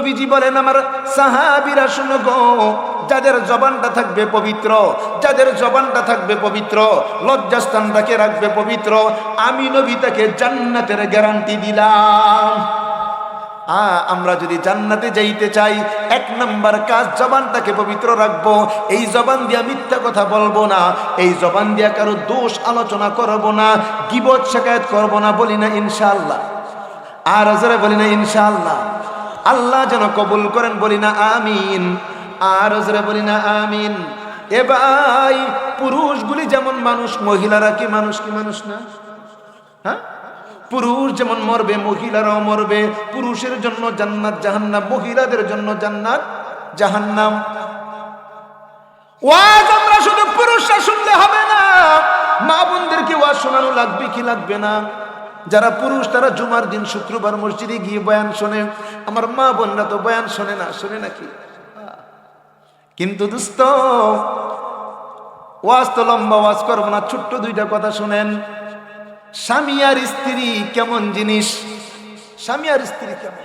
নবীজি বলেন, আমার সাহাবিরা শুনো গো, যাদের জবানটা থাকবে পবিত্র, যাদের জবানটা থাকবে পবিত্র লজ্জাস্থানটাকে রাখবে পবিত্র, আমি নবী তাকে জান্নাতের গ্যারান্টি দিলাম। আমরা যদি জান্নাতে যাইতে চাই, এক নাম্বার কাজ জবানটাকে পবিত্র রাখব। এই জবান দিয়া মিথ্যা কথা বলব না, এই জবান দিয়া কারও দোষ আলোচনা করব না, গিবত শেখায়ত করব না, বলি না ইনশাআল্লাহ। আর জোরে বলি না ইনশাআল্লাহ। আল্লাহ যেন কবুল করেন, বলি না আমিন। আর জোরে বলি না আমিন। এ ভাই, পুরুষগুলি যেমন মানুষ, মহিলারা কি মানুষ কি মানুষ না? হ্যাঁ? পুরুষ যেমন মরবে, মহিলারাও মরবে। পুরুষের জন্য জান্নাত জাহান্নাম, মহিলাদের জন্য জান্নাত জাহান্নাম। ওয়াজ আমরা শুধু পুরুষরা শুনলে হবে না। মা বোনদেরকে ওয়াজ শোনানো লাগবে কি লাগবে না? যারা পুরুষ, তারা জুমার দিন শুক্রবার মসজিদে গিয়ে বয়ান শোনে। আমার মা বোনরা তো বয়ান শোনে না, শোনে নাকি? কিন্তু দুস্ত, ওয়াজ তো লম্বা, ওয়াজ করব না, ছোট্ট দুইটা কথা শোনেন। স্বামী আর স্ত্রী কেমন জিনিস? স্বামী আর স্ত্রী কেমন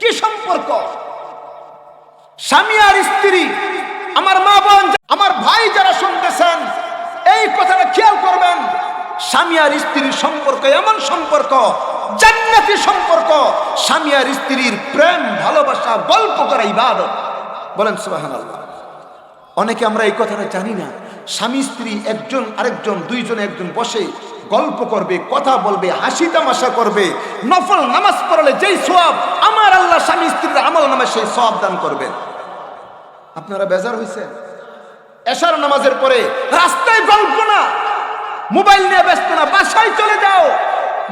কি সম্পর্ক? স্বামী আর স্ত্রী, আমার মা বোন, আমার ভাই যারা শুনতেছেন, এই কথাটা খেয়াল করবেন। স্বামী আর স্ত্রীর সম্পর্ক এমন সম্পর্ক, জান্নাতি সম্পর্ক, স্বামী আর স্ত্রীর প্রেম, ভালোবাসা, গল্প করা, ইবাদত। বলেন সুবহানাল্লাহ। অনেকে আমরা এই কথাটা জানি না। স্বামী, স্ত্রী, একজন, আরেকজন, দুইজন, একজন বসে গল্প করবে, কথা বলবে, হাসি তামাশা করবে, নফল নামাজ পড়লে যেই সব আমার আল্লাহ স্বামী, স্ত্রীর আমল নামে সেই সব দান করবেন আপনারা বেজার হয়েছেন এশার নামাজের পরে রাস্তায় গল্প না মোবাইল নিয়ে ব্যস্ত না, বাসায় চলে যাও।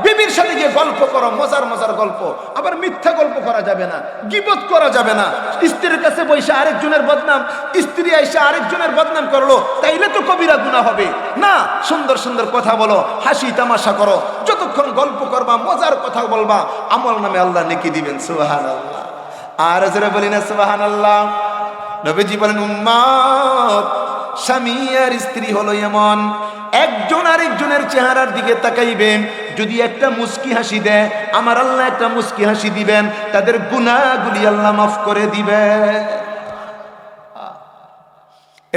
বিবির সাথে গিয়ে গল্প করো, মজার মজার গল্প। আবার মিথ্যা গল্প করা যাবে না, গিবত করা যাবে না। স্ত্রীর কাছে বসে আরেকজনের বদনাম, স্ত্রী এসে আরেকজনের বদনাম করল, তাইলে তো কবিরা গুণা হবে। না, সুন্দর সুন্দর কথা বলো, হাসি তামাশা করো, যতক্ষণ গল্প করবা, মজার কথা বলবা, আমল নামে আল্লাহ নেকি দিবেন সুবাহান আল্লাহ আর যারা বলি না সুবাহান আল্লাহ নবীজি বলেন, উম্মাদ, স্বামী আর স্ত্রী হলো এমন একজন আরেকজনের চেহারার দিকে তাকাইবেন, যদি একটা মুস্কি হাসি দেয়, আমার আল্লাহ একটা মুস্কি হাসি দিবেন, তাদের গুনাহগুলি আল্লাহ মাফ করে দিবে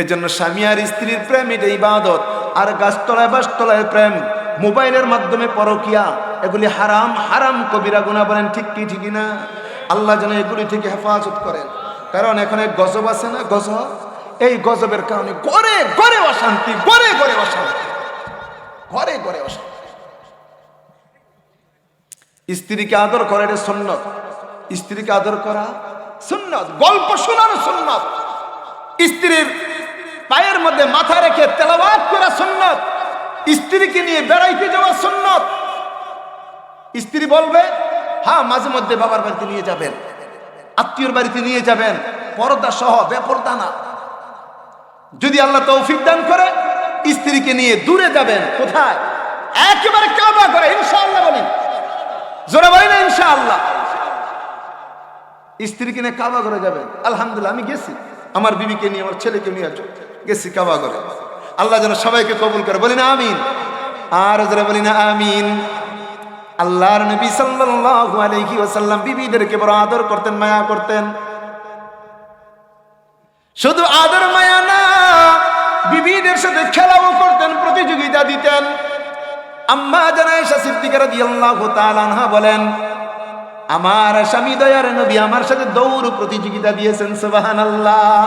এজন্য স্বামী আর স্ত্রীর প্রেম এটা ইবাদত, আর গাছতলায় বাসতলায় প্রেম, মোবাইলের মাধ্যমে পরকিয়া, এগুলি হারাম হারাম কবিরা গুণা বলেন, ঠিক কি ঠিকই না? আল্লাহ যেন এগুলি থেকে হেফাজত করেন। কারণ এখানে গজব আছে না গজব? এই গজবের কারণে গড়ে গড়ে অশান্তি, গড়ে গড়ে অশান্তি। ঘরে ঘরে অশান্তি স্ত্রীকে আদর করে এটা সুন্নত। স্ত্রীকে আদর করা সুন্নত। গল্প শোনানো সুন্নত। স্ত্রীর পায়ের মধ্যে মাথা রেখে তেলাওয়াত করা সুন্নত। স্ত্রীকে নিয়ে বেড়াইতে যাওয়া সুন্নত। স্ত্রী বলবে হ্যাঁ মাঝে মধ্যে বাবার বাড়িতে নিয়ে যাবেন। আত্মীয়র বাড়িতে নিয়ে যাবেন। পর্দা সহ বেপর্দা না। যদি আল্লাহ তৌফিক দান করে স্ত্রীকে নিয়ে দূরে যাবেন কোথায়? একেবারে কাবা করে ইনশাআল্লাহ বলি জোরে বলি না, ইনশাআল্লাহ। স্ত্রীকে নিয়ে কাবা করে যাবেন। আলহামদুলিল্লাহ, আমি গেছি। আমার বিবিকে নিয়ে, আমার ছেলেকে নিয়ে গেছি কাবা করে আল্লাহ যেন সবাইকে কবুল করে। বলি না, আমিন। আর যারা বলি না, আমিন। আল্লাহর নবী সাল্লাল্লাহু আলাইহি ওয়াসাল্লাম বিবিদেরকে বড় আদর করতেন, মায়া করতেন। শুধু আদর, মায়া সাথে খেলাও করতেন, প্রতিযোগিতা দিতেন। আম্মা জানাইশা সিদ্দিকা রাদিয়াল্লাহু তাআলা আনহা বলেন, আমার স্বামী দয়ার নবী আমার সাথে দৌড় প্রতিযোগিতা দিয়েছেন, সুবহানাল্লাহ।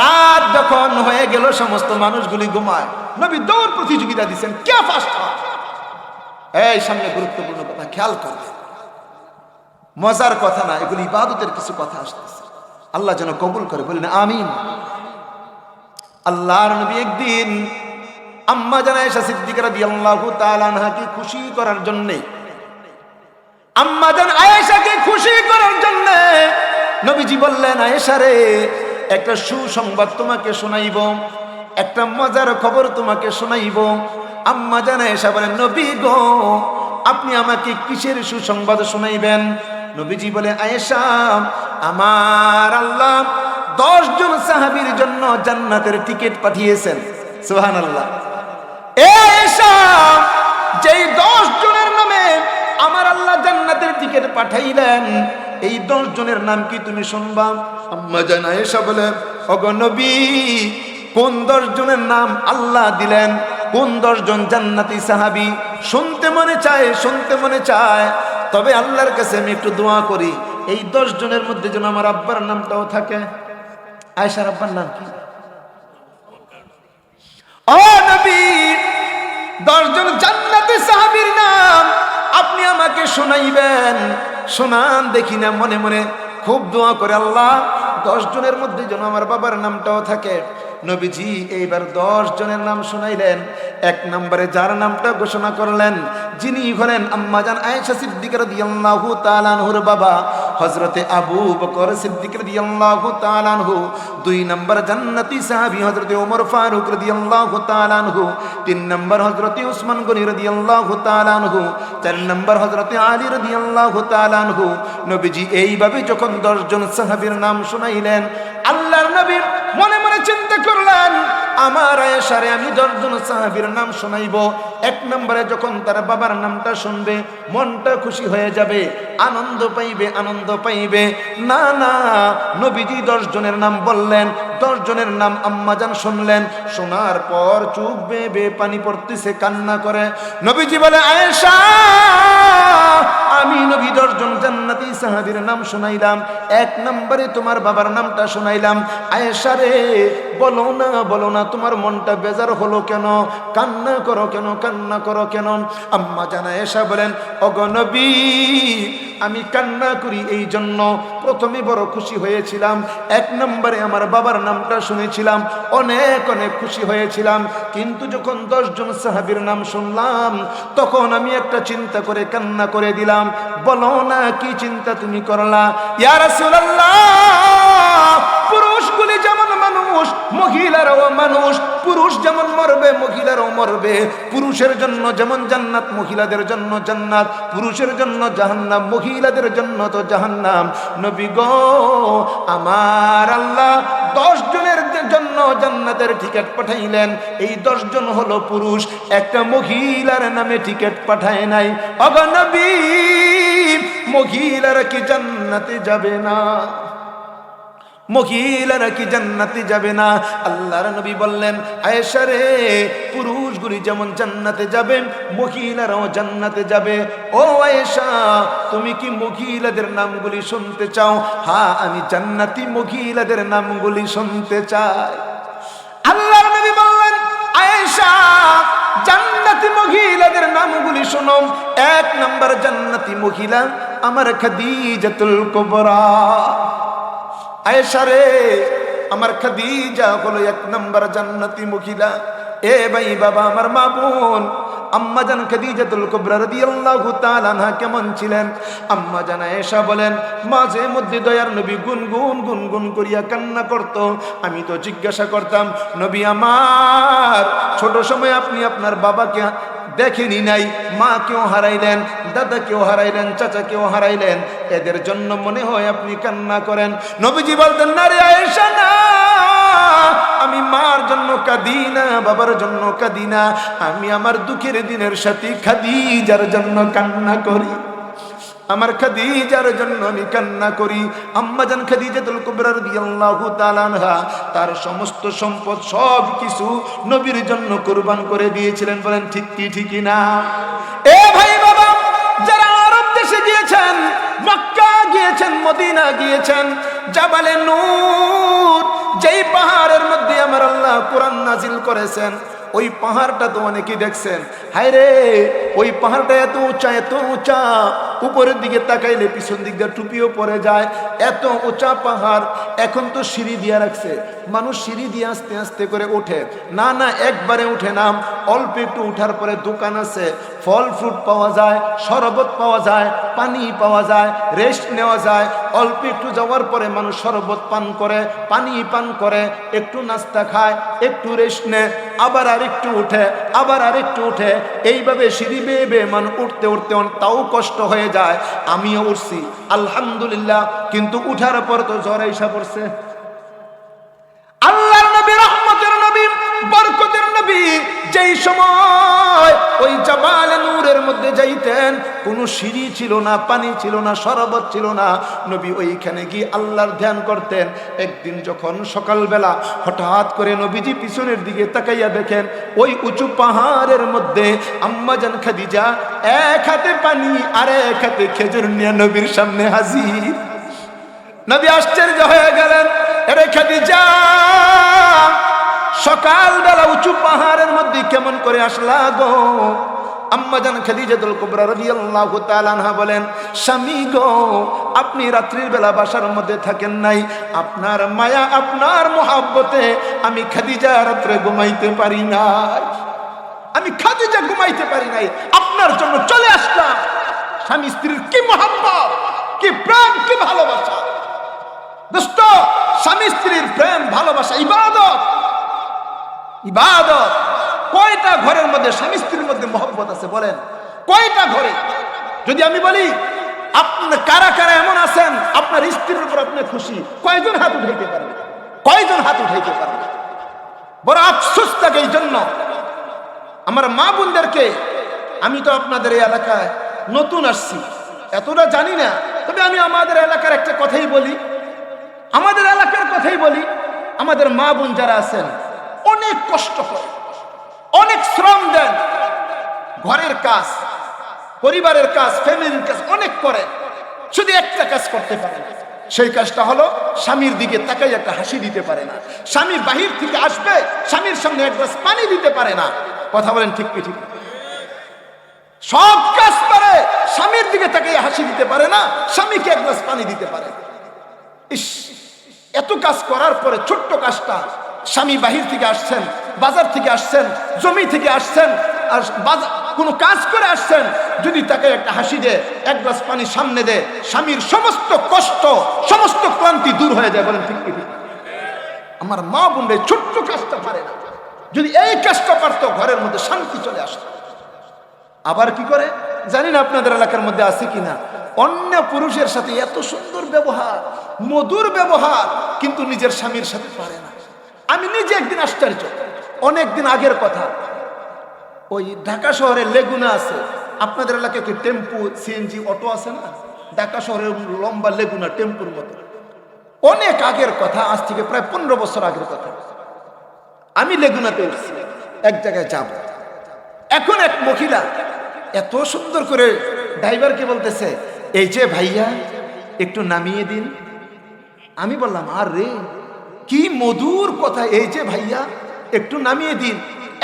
রাত যখন হয়ে গেল, সমস্ত মানুষগুলি ঘুমায়। নবী দৌড় প্রতিযোগিতা দিয়েছেন, কে ফার্স্ট এই সামনে গুরুত্বপূর্ণ কথা, খেয়াল করবে মজার কথা না, এগুলি ইবাদতের কিছু কথা আসতেছে। আল্লাহ যেন কবুল করে, বলেন, আমিন। আল্লাহর নবী একদিন আম্মা জানা এসা সিদ্দিকারা দিয়ে আল্লাহ তালানহাকে খুশি করার জন্যে। আয়েশাকে খুশি করার বললেন, আয়েশা রে, একটা সুসংবাদ তোমাকে একটা মজার খবর তোমাকে শোনাইব। আম্মা বলেন আপনি আমাকে কিসের সুসংবাদ শোনাইবেন? নবীজি বলে, আয়েশা, আমার আল্লাহ দশ জন সাহাবির জন্য জান্নাতের টিকিট পাঠিয়েছেন। সুহান আল্লাহ যেই দশ জনের নামে আমার আল্লাহ জান্নাতের টিকিট পাঠাইলেন, এই দশ জনের নাম কি তুমি শুনবা? অগনবী কোন নাম আল্লাহ দিলেন? কোন দশজন শুনতে মনে চায়, শুনতে মনে চায়। তবে আল্লাহর কাছে আমি একটু করি, এই দশ জনের মধ্যে যেন আমার আব্বার নামটাও থাকে। আয়েশার আব্বার নাম কি? দশজন জান্নাতে সাহাবির নাম আপনি আমাকে শোনাইবেন। শোনান, দেখি না, মনে মনে খুব দোয়া করে আল্লাহ। দশজনের মধ্যে যেন আমার বাবার নামটাও থাকে। নবীজি, এইবার দশ জনের নাম শোনাইলেন। এক নম্বরে যার নামটা ঘোষণা করলেন, যিনি হলেন আম্মাজান আয়েশা সিদ্দিক রাদিয়াল্লাহু তাআলা আনহুর বাবা। হযরতে আবু বকর সিদ্দিক রাদিয়াল্লাহু তাআলা আনহু। দুই নম্বর জান্নাতি সাহাবী হযরতে ওমর ফারুক রাদিয়াল্লাহু তাআলা আনহু। তিন নম্বর হযরতে উসমান গনি রাদিয়াল্লাহু তাআলা আনহু। চার নম্বর হযরতে আলী রাদিয়াল্লাহু তাআলা আনহু। নবীজি, এইভাবে যখন দশজন সাহাবীর নাম শোনাইলেন, আল্লাহর নবী মনে করলেন আমার আয়েশারে আমি দশজন সাহাবীর নাম শোনাইব। এক নম্বরে যখন তার বাবার নামটা শুনবে, মনটা খুশি হয়ে যাবে, আনন্দ পাইবে আনন্দ পাইবে। না না, নবীজি দশ জনের নাম বললেন দশ জনের নাম আম্মাজান শুনলেন। শোনার পর চুপ বে বে পানি পড়তেছে, কান্না করে। নবীজি বলে, আয়েশা, আমি নবী দশজন জান্নাতি সাহাবীর নাম শোনাইলাম। এক নম্বরে তোমার বাবার নামটা শোনাইলাম। আয়েশা রে বলো না বলো না, তোমার মনটা বেজার হলো কেন? কান্না করো কেন? কান্না করো কেন? আম্মা জানা এসা বলেন অগনবী আমি কান্না করি এই জন্য। প্রথমে বড় খুশি হয়েছিলাম, এক নম্বরে আমার বাবার নামটা শুনেছিলাম, অনেক অনেক খুশি হয়েছিলাম। কিন্তু যখন দশজন সাহাবীর নাম শুনলাম, তখন আমি একটা চিন্তা করে কান্না করে দিলাম, বলো না, কি চিন্তা তুমি করলা? ইয়া মহিলারাও মানুষ, পুরুষ যেমন মরবে, মহিলারাও মরবে। পুরুষের জন্য যেমন জান্নাত, মহিলাদের জন্য জান্নাত। পুরুষের জন্য জাহান্নাম, মহিলাদের জন্য তো জাহান্নাম। নবী গো, আমার আল্লাহ দশ জনের জন্য জান্নাতের টিকিট পাঠাইলেন। এই দশ জন হলো পুরুষ। একটা মহিলার নামে টিকিট পাঠায় নাই। অগনবী মহিলারা কি জান্নাতে যাবে না? মহিলারা কি জান্নাতে যাবে না? আল্লাহর নবী বললেন, আয়েশা রে, পুরুষগুলি যেমন জান্নাতে যাবে, মহিলারাও জান্নাতে যাবে। ও আয়েশা, তুমি কি মহিলাদের নামগুলি শুনতে চাও? হ্যাঁ আমি জান্নাতি মহিলাদের নামগুলি শুনতে চাই। আল্লাহর নবী বললেন, আয়েশা, জান্নাতি মহিলাদের নামগুলি শোনো। এক নম্বর জান্নাতি মহিলা, আমার খাদিজাতুল কুবরা। আয়েশা রে, আমার খাদিজা হলো এক নম্বর জান্নাতি মহিলা। এ ভাই বাবা, আমার মা বোন, আম্মা জান খাদিজাতুল কুবরা রাদিয়াল্লাহু তাআলা আনহা কেমন ছিলেন? আম্মা জান আয়েশা বলেন, মাঝে মধ্যে দয়ার নবী গুনগুন গুনগুন করিয়া কান্না করত। আমি তো জিজ্ঞাসা করতাম, নবী আমার, ছোট সময় আপনি আপনার বাবাকে দেখেনি নাই, মা কেউ হারাইলেন, দাদা কেউ হারাইলেন, চাচা কেউ হারাইলেন। এদের জন্য মনে হয় আপনি কান্না করেন। নবীজি বলতেন না রে আয়েশা, না, আমি মার জন্য কাঁদি না, বাবার জন্য কাঁদি না, আমি আমার দুঃখের দিনের সাথে খাদিজার জন্য কান্না করি। আমার খাদিজার জন্য আমি কান্না করি। আম্মা জান খাদিজাতুল কুবরা রাদিয়াল্লাহু তাআলা আনহা, তার সমস্ত সম্পদ সব কিছু নবীর জন্য কুরবান করে দিয়েছিলেন। বলেন, ঠিক কি ঠিকই না? এ ভাই বাবা, যারা আরব দেশে গিয়েছেন, মক্কা গিয়েছেন, মদিনা গিয়েছেন, জাবালে নূর, যেই পাহাড়ের মধ্যে আমার আল্লাহ কোরআন নাজিল করেছেন, ওই পাহাড়টা তো অনেকেই দেখছেন। হায় রে ওই পাহাড়টা এত উঁচা এত উঁচা। উপরের দিকে তাকাইলে পিছন দিক দিয়ে টুপিও পরে যায়। এত উঁচা পাহাড়, এখন তো সিঁড়ি দিয়ে রাখছে। মানুষ সিঁড়ি দিয়ে আস্তে আস্তে করে ওঠে। না না, একবারে উঠে নাম অল্প একটু উঠার পরে দোকান আছে। ফল ফ্রুট পাওয়া যায়, শরবত পাওয়া যায়, পানি পাওয়া যায়, রেস্ট নেওয়া যায়। অল্প একটু যাওয়ার পরে মানুষ শরবত পান করে, পানি পান করে, একটু নাস্তা খায়, একটু রেস্ট নেয়, আবার আরেকটু উঠে, আবার আরেকটু উঠে। এইভাবে সিঁড়ি বেয়ে বেয়ে মান উঠতে উঠতে তাও কষ্ট হয়ে যায়। আমিও উঠছি, আলহামদুলিল্লাহ। কিন্তু উঠার পর তো জ্বর এসা পড়ছে আল্লাহর নবী রহমতের নবী বরকতের নবী যেই সময় ওই জাবাল নূরের মধ্যে যাইতেন, কোনো সিঁড়ি ছিল না, পানি ছিল না, শরবত ছিল না। নবী ওইখানে গিয়ে আল্লাহর ধ্যান করতেন। একদিন যখন সকালবেলা হঠাৎ করে নবীজি পিছনের দিকে তাকাইয়া দেখেন, ওই উঁচু পাহাড়ের মধ্যে আম্মাজান খাদিজা এক হাতে পানি আর এক হাতে খেজুর নিয়ে নবীর সামনে হাজির। নবী আশ্চর্য হয়ে গেলেন, এরে খাদিজা সকালবেলা উঁচু পাহাড়ের মধ্যে কেমন করে আসলা গো? আম্মাজান খাদিজাতুল কুবরা রাদিয়াল্লাহু তাআলা আনহা বলেন, স্বামী গো, আপনি রাত্রির বেলা বাসার মধ্যে থাকেন নাই। আপনার মায়া, আপনার মোহাব্বতে আমি খাদিজা রাত্রে ঘুমাইতে পারি না আমি খাদিজা ঘুমাইতে পারি নাই। আপনার জন্য চলে আসলাম। স্বামী স্ত্রীর কি মোহাব্বত, কি প্রেম, কি ভালোবাসা? দোস্ত স্বামী স্ত্রীর প্রেম, ভালোবাসা, ইবাদত ইবাদত। কয়টা ঘরের মধ্যে স্বামী স্ত্রীর মধ্যে মহব্বত আছে বলেন? কয়টা ঘরে? যদি আমি বলি, আপনার কারা কারা এমন আছেন, আপনার স্ত্রীর উপর আপনি খুশি, কয়জন হাত উঠাইতে পারবে কয়জন হাত উঠাইতে পারবে বড় আফসোস থাকে এই জন্য। আমার মা বোনদেরকে, আমি তো আপনাদের এই এলাকায় নতুন আসছি। এতটা জানি না, তবে আমি আমাদের এলাকার একটা কথাই বলি। আমাদের এলাকার কথাই বলি, আমাদের মা বোন যারা আছেন অনেক কষ্ট করে, অনেক শ্রম দেন। ঘরের কাজ, পরিবারের কাজ, ফ্যামিলির কাজ অনেক করে, শুধু একটা কাজ করতে পারে সেই কাজটা হলো স্বামীর দিকে তাকাই একটা হাসি দিতে পারে না। স্বামী বাহির থেকে আসবে, স্বামীর সামনে এক গ্লাস পানি দিতে পারে না। কথা বলেন ঠিক কি ঠিক? সব কাজ পারে স্বামীর দিকে তাকাই হাসি দিতে পারে না, স্বামীকে এক গ্লাস পানি দিতে পারে ইস, এত কাজ করার পরে ছোট্ট কাজটা স্বামী বাহির থেকে আসছেন, বাজার থেকে আসছেন, জমি থেকে আসছেন, আর কোনো কাজ করে আসছেন, যদি তাকে একটা হাসি দে এক গ্লাস পানি সামনে দে স্বামীর সমস্ত কষ্ট, সমস্ত ক্লান্তি দূর হয়ে যায়, বলেন ঠিক আমার মা বোনরে ছোট্ট কাজটা পারে না। যদি এই কাজটা পারতো, ঘরের মধ্যে শান্তি চলে আসতো। আবার কি করে? জানি না আপনাদের এলাকার মধ্যে আছে কিনা অন্য পুরুষের সাথে এত সুন্দর ব্যবহার, মধুর ব্যবহার, কিন্তু নিজের স্বামীর সাথে পারে না। আমি নিজে একদিন আশ্চর্য। অনেক দিন আগের কথা। ওই ঢাকা শহরে লেগুনা আছে। আপনাদের এলাকায় কি টেম্পু, সিএনজি, অটো আছে না? ঢাকা শহরে লম্বা লেগুনা, টেম্পুর মতো। অনেক আগের কথা, আজ থেকে প্রায় পনেরো বছর আগের কথা। আমি লেগুনাতে উঠছি। এক জায়গায় যাব। এখন এক মহিলা এত সুন্দর করে ড্রাইভারকে বলতেছে, এই যে ভাইয়া, একটু নামিয়ে দিন। আমি বললাম, আর রে কি মধুর কথা এই যে ভাইয়া, একটু নামিয়ে দিন।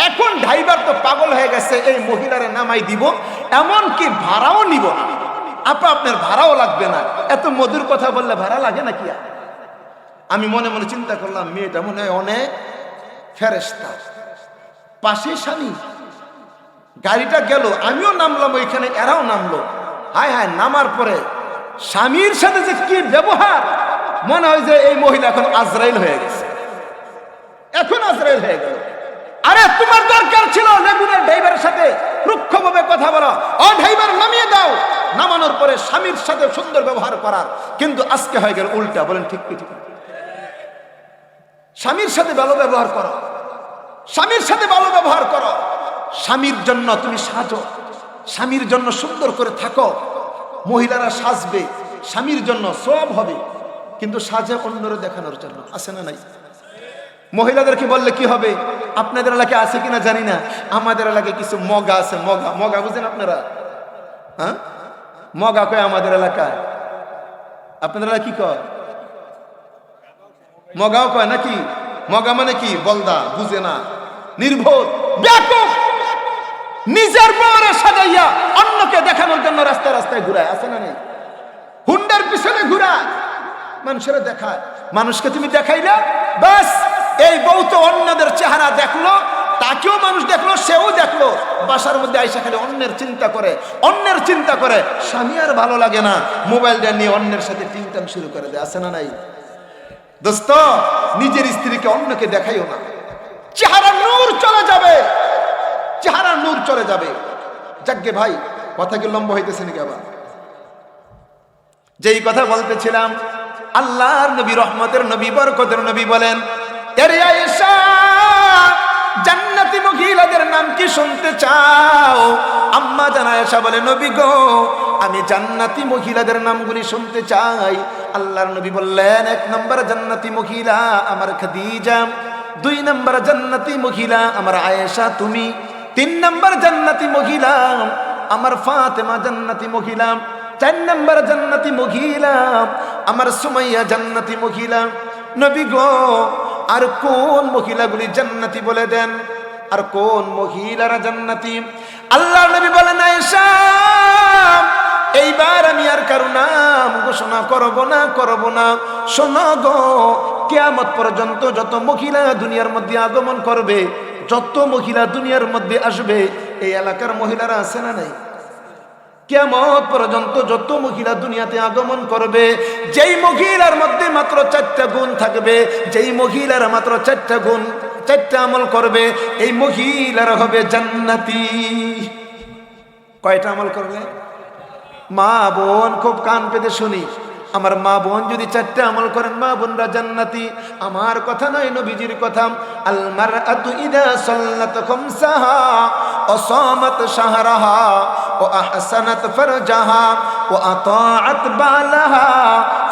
এখন ড্রাইভার তো পাগল হয়ে গেছে, এই মহিলারে নামাই দিব এমন কি ভাড়াও নিব না। আপা, আপনার ভাড়াও লাগবে না। এত মধুর কথা বললে ভাড়া লাগে নাকি আর? আমি মনে মনে চিন্তা করলাম, মেয়েটা মনে হয় অনেক ফেরেস্তা পাশে স্বামী। গাড়িটা গেল, আমিও নামলাম ওইখানে, এরাও নামলো। হায় হায়, নামার পরে স্বামীর সাথে যে কি ব্যবহার! মনে হয় যে এই মহিলা এখন আজরাইল হয়ে গেছে। এখন আজরাইল হয়ে গেল। আরে, তোমার দরকার ছিল লেগুনের ড্রাইভারের সাথে রুক্ষভাবে কথা বলো। ও ড্রাইভার, নামিয়ে দাও। নামানোর পরে স্বামীর সাথে সুন্দর ব্যবহার করার। কিন্তু আজকে হয়ে গেল উল্টা, বলেন ঠিক ঠিক স্বামীর সাথে ভালো ব্যবহার করো। স্বামীর সাথে ভালো ব্যবহার করো। স্বামীর জন্য তুমি সাজো। স্বামীর জন্য সুন্দর করে থাকো। মহিলারা সাজবে। স্বামীর জন্য সব হবে। কিন্তু সাজে অন্যরে দেখানোর জন্য। আছে না নাই? মহিলাদেরকে বললে কি হবে? আপনাদের এলাকায় আছে কিনা জানি না। আমাদের এলাকায় কিছু মগা আছে, মগা। মগা বুঝেন আপনারা? হ্যাঁ? মগা কয় আমাদের এলাকায়? আপনাদের এলাকায় কি কয়? মগাও কয় নাকি? মগা মানে কি? বলদা, বুঝে না। নির্বোধ ব্যাপক, নিজের বউরে সাজাইয়া অন্যকে দেখানোর জন্য রাস্তায় রাস্তায় ঘুরায়। আছে না নেই? হুন্ডার পিছনে ঘুরায়। মানুষের দেখায়। মানুষকে তুমি দেখাইলে বাস এই বউ তো অন্যদের চেহারা দেখল, তাকেও মানুষ দেখল, সেও দেখল। বাসার মধ্যে আইসা খালি অন্যের চিন্তা করে, অন্যের চিন্তা করে। স্বামী আর ভালো লাগে না, মোবাইলটা নিয়ে অন্যের সাথে টিংটাং শুরু করে দেয়, আছে না নাই? দোস্ত, নিজের স্ত্রীকে অন্যকে দেখাইও না। চেহারা নূর চলে যাবে। চেহারা নূর চলে যাবে। যাকে ভাই, কথা কি লম্বা হইতেছে নাকি আবার? যেই কথা বলতেছিলাম আল্লাহর নবী, রহমতের নবী, বরকতের নবী বলেন জান্নাতি মহিলাদের নাম কি শুনতে চাও? আম্মা জানা এসা বলে, নবী গো, আমি জান্নাতি মহিলাদের নামগুলি শুনতে চাই। আল্লাহর নবী বললেন, এক নম্বর জান্নাতি মহিলা আমার খাদিজা, দুই নম্বর জান্নাতি মহিলা আমার আয়েশা, তুমি, তিন নম্বর জান্নাতি মহিলা আমার ফাতেমা, জান্নাতি মহিলা, চার নম্বর জান্নাতি মহিলা আমার সুমাইয়া জান্নাতি মহিলা। নবী গো, আর কোন মহিলাগুলি জান্নাতি বলে দেন? আর কোন মহিলারা জান্নাতি? আল্লাহ নবী বলেন, আয়েশা, এইবার আমি আর কারও নাম ঘোষণা করব না করব না। শোনো গো, কেয়ামত পর্যন্ত যত মহিলা দুনিয়ার মধ্যে আগমন করবে, যত মহিলা দুনিয়ার মধ্যে আসবে, এই এলাকার মহিলারা আছে না নাই? কেমন পর্যন্ত যত মহিলা দুনিয়াতে আগমন করবে, যেই মহিলার মধ্যে মাত্র চারটা গুণ থাকবে, যেই মহিলার মাত্র চারটা গুণ, চারটা আমল করবে, এই মহিলার হবে জান্নাতি। কয়টা আমল করবে? মা বোন খুব কান পেতে শুনি। আমার মা বোন যদি চারটে আমল করেন, মা বোনরা জান্নাতি। আমার কথা নয় নবীজির কথা। আলমার আতু ইদা সাল্লাত খামসাহা ও সামাত শাহরাহা, ও আহসানাত ফারজাহা, ও আতাআত বালাহা,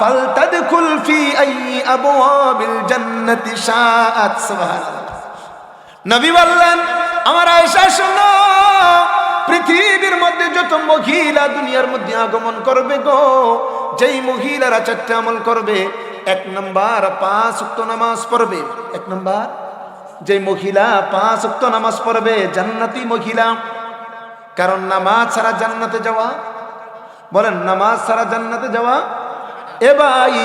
ফালতাদখুল ফি আই আবওয়াবিল জান্নাতি শাআত। সুবহানাল্লাহ। নবী বললেন, আমার আয়েশা, শোনো, পৃথিবীর মধ্যে যত মহিলা দুনিয়ার মধ্যে আগমন করবে গো যেই মহিলারা চারটে আমল করবে, এক নম্বর পাঁচ উক্ত নামাজ পড়বে। এক নম্বর যে মহিলা পাঁচ উক্ত নামাজ পড়বে, জান্নাতি মহিলা। কারণ নামাজ ছাড়া জান্নাতে যাওয়া, বলেন নামাজ ছাড়া জান্নাতে যাওয়া, এ ভাই,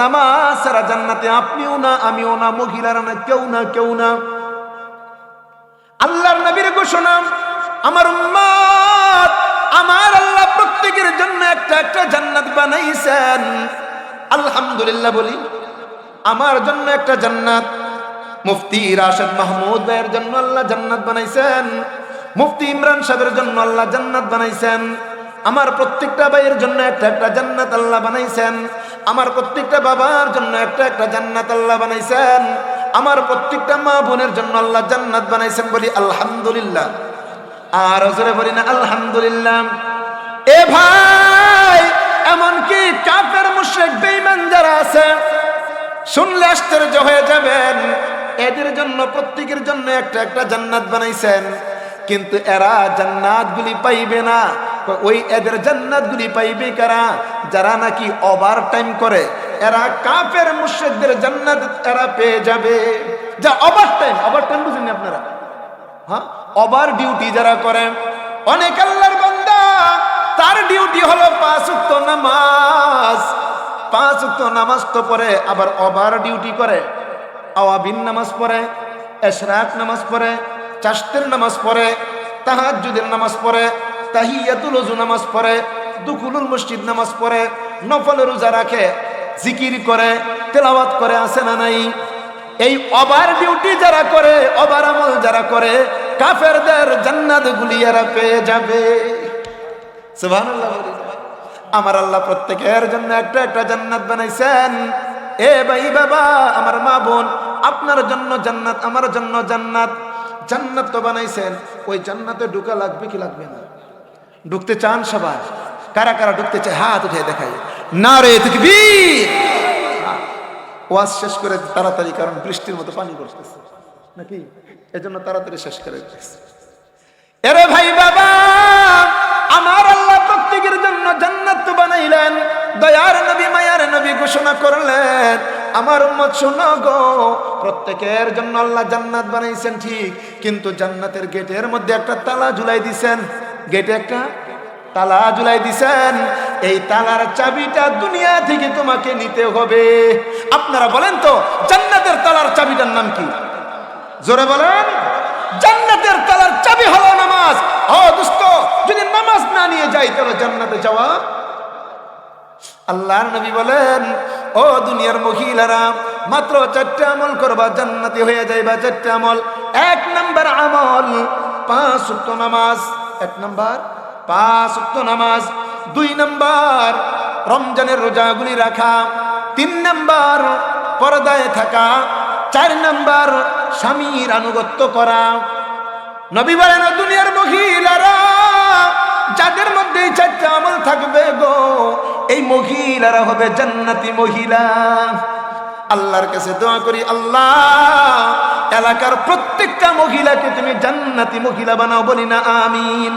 নামাজ ছাড়া জান্নাতে আপনিও না, আমিও না, মহিলারা না, কেউ না কেউ না। আল্লাহর নবীর ঘোষণা, আমার উম্মত আমার আল্লাহ প্রত্যেকের জন্য একটা একটা জান্নাত বানাইছেন। আলহামদুলিল্লাহ বলি, আমার জন্য একটা জান্নাত। মুফতি রাশেদ মাহমুদ ভাইয়ের জন্য আল্লাহ জান্নাত বানাইছেন। মুফতি ইমরান সাহেবের জন্য আল্লাহ জান্নাত বানাইছেন। আমার প্রত্যেকটা ভাইয়ের জন্য একটা একটা জান্নাত আল্লাহ বানাইছেন। আমার প্রত্যেকটা বাবার জন্য একটা একটা জান্নাত আল্লাহ বানাইছেন। আমার প্রত্যেকটা মা বোনের জন্য আল্লাহ জান্নাত বানাইছেন বলি আলহামদুলিল্লাহ। আর জোরে বলি না, আলহামদুলিল্লাহ। এ ভাই, এমনকি কাফের মুশরিক বেঈমান যারা আছে, শুনলে আশ্চর্য হয়ে যাবেন, এদের জন্য, প্রত্যেকের জন্য একটা একটা জান্নাত বানাইছেন, কিন্তু এরা জান্নাতগুলি পাইবে না। ওই এদের জান্নাতগুলি পাইবে কারা? যারা নাকি ওভার টাইম করে। এরা কাফের মুশরিকদের জান্নাত এরা পেয়ে যাবে। যা ওভার টাইম ওভার টাইম বুঝেন আপনারা? হ্যাঁ? ওভার ডিউটি যারা করে, অনেক আল্লাহর তার ডিউটি হলো পাঁচ উক্ত নামাজ। পাঁচ উক্ত নামাজ তো পড়ে, আবার ওভার ডিউটি করে। আওয়াবিন নামাজ পড়ে, এশরাক নামাজ পড়ে চাষতের নামাজ পড়ে, তাহাজ্জুদের নামাজ পড়ে, তাহিয়াতুল ওযু নামাজ পড়ে দুকুলুল মসজিদ নামাজ পড়ে, নফল রোজা রাখে, জিকির করে, তেলাওয়াত করে আসে না নাই? এই ওভার ডিউটি যারা করে ওভার আমল যারা করে, কাফেরদের জান্নাত গুলি এরা পেয়ে যাবে। আমার আল্লাহ প্রত্যেকের জন্য একটা একটা জান্নাত বানাইছেন। এ ভাই বাবা, আমার মা বোন, আপনার জন্য জান্নাত, আমার জন্য জান্নাত। জান্নাত তো বানাইছেন, ওই জান্নাতে ঢুকা লাগবে কি লাগবে না? ঢুকতে চান সবাই? কারা কারা ঢুকতে চায়? হাত উঠে দেখাই। না রে তকবীর! ওয়াজ শেষ করে তাড়াতাড়ি, কারণ বৃষ্টির মতো পানি পড়তেছে। নাকি? এজন্য তাড়াতাড়ি শেষ করে এরে ভাই বাবা! আমার উম্মত, শোনো গো, প্রত্যেকের জন্য আল্লাহ জান্নাত বানাইছেন ঠিক, কিন্তু জান্নাতের গেটের মধ্যে একটা তালা ঝুলাই দিছেন। গেটে একটা তালা ঝুলাই দিছেন। এই তালার চাবিটা দুনিয়া থেকে তোমাকে নিতে হবে। আপনারা বলেন তো, জান্নাতের তালার চাবিটার নাম কি? জোরে বলেন, জান্নাতের তালার চাবি হলো নামাজ। ও দোস্ত, যদি নামাজ না নিয়ে যাই, তাহলে জান্নাতে যাওয়া আল্লাহর নবী বলেন, ও দুনিয়ার মহিলারা, মাত্র চারটে আমল করবা, জান্নাতি হয়ে যাইবা চারটে আমল। এক নাম্বার আমল, পাঁচ উক্ত নামাজ। এক নাম্বার, পাঁচ উক্ত নামাজ। দুই নাম্বার, রমজানের রোজাগুলি রাখা। তিন নাম্বার, পর্দায় থাকা। চার নাম্বার, স্বামীর আনুগত্য করা। নবী বলেন, "ও দুনিয়ার মহিলারা যাদের মধ্যে এই চারটা আমল থাকবে গো। এই মহিলারা হবে জান্নাতি মহিলা। আল্লাহর কাছে দোয়া করি, আল্লাহ, এলাকার প্রত্যেকটা মহিলাকে তুমি জান্নাতি মহিলা বানাও, বলি না, আমিন।